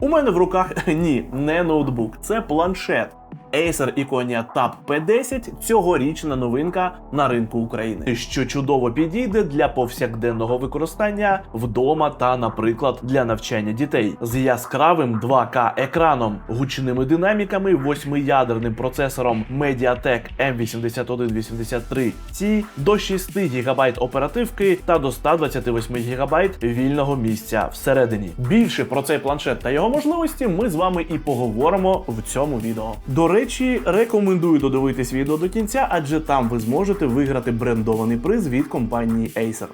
У мене в руках ні, не ноутбук, це планшет. Acer Iconia Tab P10 цьогорічна новинка на ринку України, що чудово підійде для повсякденного використання вдома та, наприклад, для навчання дітей з яскравим 2К екраном, гучними динаміками, восьмиядерним процесором Mediatek M8183C до 6 ГБ оперативки та до 128 ГБ вільного місця всередині. Більше про цей планшет та його можливості ми з вами і поговоримо в цьому відео. До речі, рекомендую додивитись відео до кінця, адже там ви зможете виграти брендований приз від компанії Acer.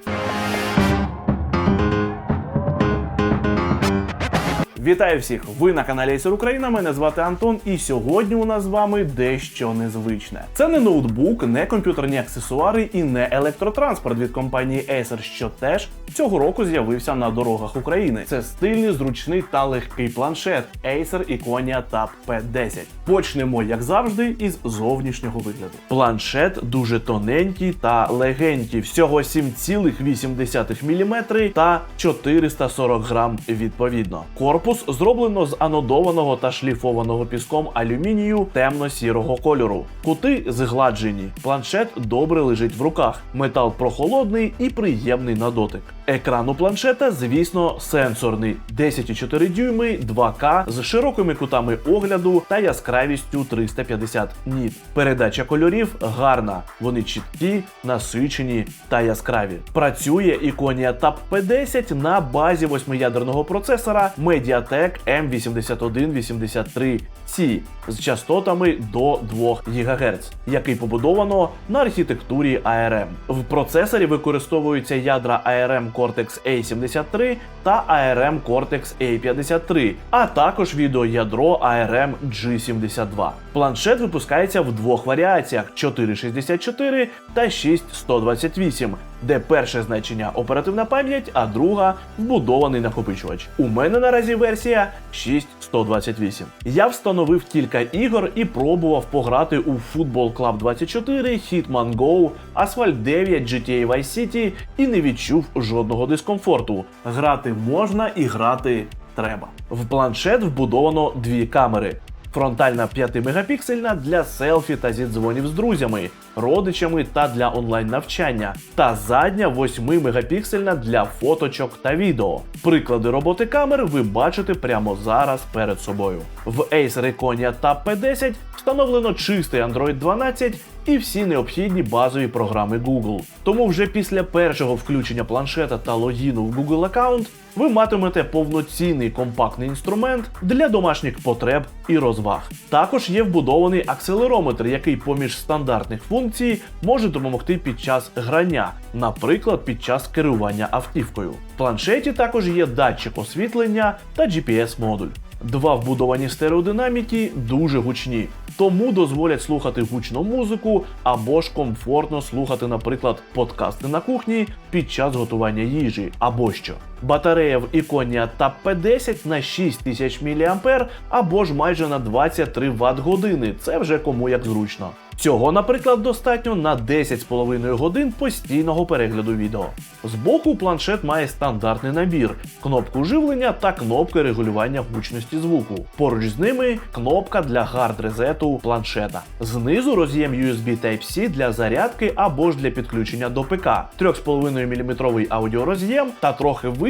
Вітаю всіх! Ви на каналі Acer Україна. Мене звати Антон, і сьогодні у нас з вами дещо незвичне. Це не ноутбук, не комп'ютерні аксесуари і не електротранспорт від компанії Acer, що теж цього року з'явився на дорогах України. Це стильний, зручний та легкий планшет Acer Iconia Tab P10. Почнемо, як завжди, із зовнішнього вигляду. Планшет дуже тоненький та легенький, всього 7,8 мм та 440 грам відповідно. Корпус зроблено з анодованого та шліфованого піском алюмінію темно-сірого кольору. Кути згладжені. Планшет добре лежить в руках. Метал прохолодний і приємний на дотик. Екран у планшета, звісно, сенсорний 10,4 дюйми, 2К з широкими кутами огляду та яскравістю 350 ніт. Передача кольорів гарна, вони чіткі, насичені та яскраві. Працює Iconia Tab P10 на базі восьмиядерного процесора Mediatek M8183C з частотами до 2 ГГц, який побудовано на архітектурі ARM. В процесорі використовуються ядра ARM Cortex A73 та ARM Cortex A53, а також відеоядро ARM G72. Планшет випускається в двох варіаціях: 464 та 6128, де перше значення оперативна пам'ять, а друга вбудований накопичувач. У мене наразі версія 6128. Я встановив кілька ігор і пробував пограти у Football Club 24, Hitman Go, Asphalt 9, GTA Vice City і не відчув жодного дискомфорту. Грати можна і грати треба. В планшет вбудовано дві камери. Фронтальна 5-мегапіксельна для селфі та зідзвонів з друзями, родичами та для онлайн-навчання, та задня 8-мегапіксельна для фоточок та відео. Приклади роботи камер ви бачите прямо зараз перед собою. В Acer Iconia Tab P10 встановлено чистий Android 12 і всі необхідні базові програми Google. Тому вже після першого включення планшета та логіну в Google аккаунт ви матимете повноцінний компактний інструмент для домашніх потреб і розваг. Також є вбудований акселерометр, який поміж стандартних функцій може допомогти під час грання, наприклад, під час керування автівкою. В планшеті також є датчик освітлення та GPS-модуль. Два вбудовані стереодинаміки дуже гучні, тому дозволять слухати гучну музику або ж комфортно слухати, наприклад, подкасти на кухні під час готування їжі або що. Батарея в Iconia Tab P10 на 6000 мА або ж майже на 23 Вт години. Це вже кому як зручно. Цього, наприклад, достатньо на 10,5 годин постійного перегляду відео. Збоку планшет має стандартний набір, кнопку живлення та кнопки регулювання гучності звуку. Поруч з ними кнопка для гард-резету планшета. Знизу роз'єм USB Type-C для зарядки або ж для підключення до ПК, 3,5 мм аудіороз'єм та трохи вище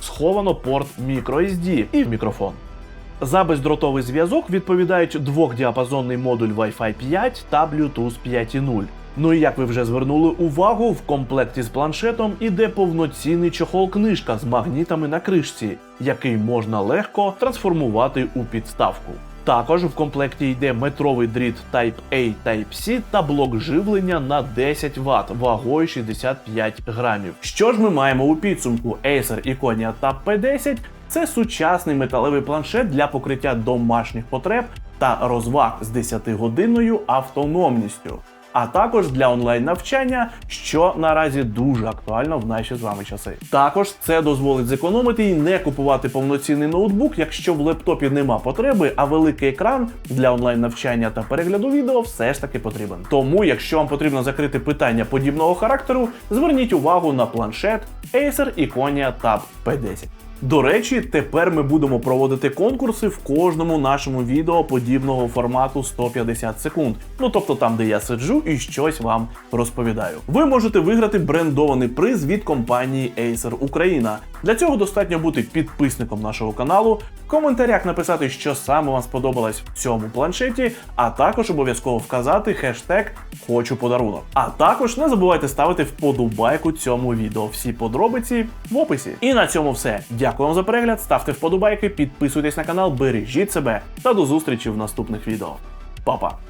сховано порт microSD і мікрофон. За бездротовий зв'язок відповідають двохдіапазонний модуль Wi-Fi 5 та Bluetooth 5.0. Ну і як ви вже звернули увагу, в комплекті з планшетом іде повноцінний чохол-книжка з магнітами на кришці, який можна легко трансформувати у підставку. Також в комплекті йде метровий дріт Type-A Type-C та блок живлення на 10 Вт вагою 65 грамів. Що ж ми маємо у підсумку? Acer Iconia Tab P10 це сучасний металевий планшет для покриття домашніх потреб та розваг з 10-годинною автономністю, а також для онлайн-навчання, що наразі дуже актуально в наші з вами часи. Також це дозволить зекономити і не купувати повноцінний ноутбук, якщо в лептопі нема потреби, а великий екран для онлайн-навчання та перегляду відео все ж таки потрібен. Тому, якщо вам потрібно закрити питання подібного характеру, зверніть увагу на планшет Acer Iconia Tab P10. До речі, тепер ми будемо проводити конкурси в кожному нашому відео подібного формату 150 секунд. Ну тобто там, де я сиджу і щось вам розповідаю. Ви можете виграти брендований приз від компанії Acer Україна. Для цього достатньо бути підписником нашого каналу, в коментарях написати, що саме вам сподобалось в цьому планшеті, а також обов'язково вказати хештег Хочу подарунок. А також не забувайте ставити вподобайку цьому відео. Всі подробиці в описі. І на цьому все. Дякую вам за перегляд. Ставте вподобайки, підписуйтесь на канал, бережіть себе та до зустрічі в наступних відео. Па-па!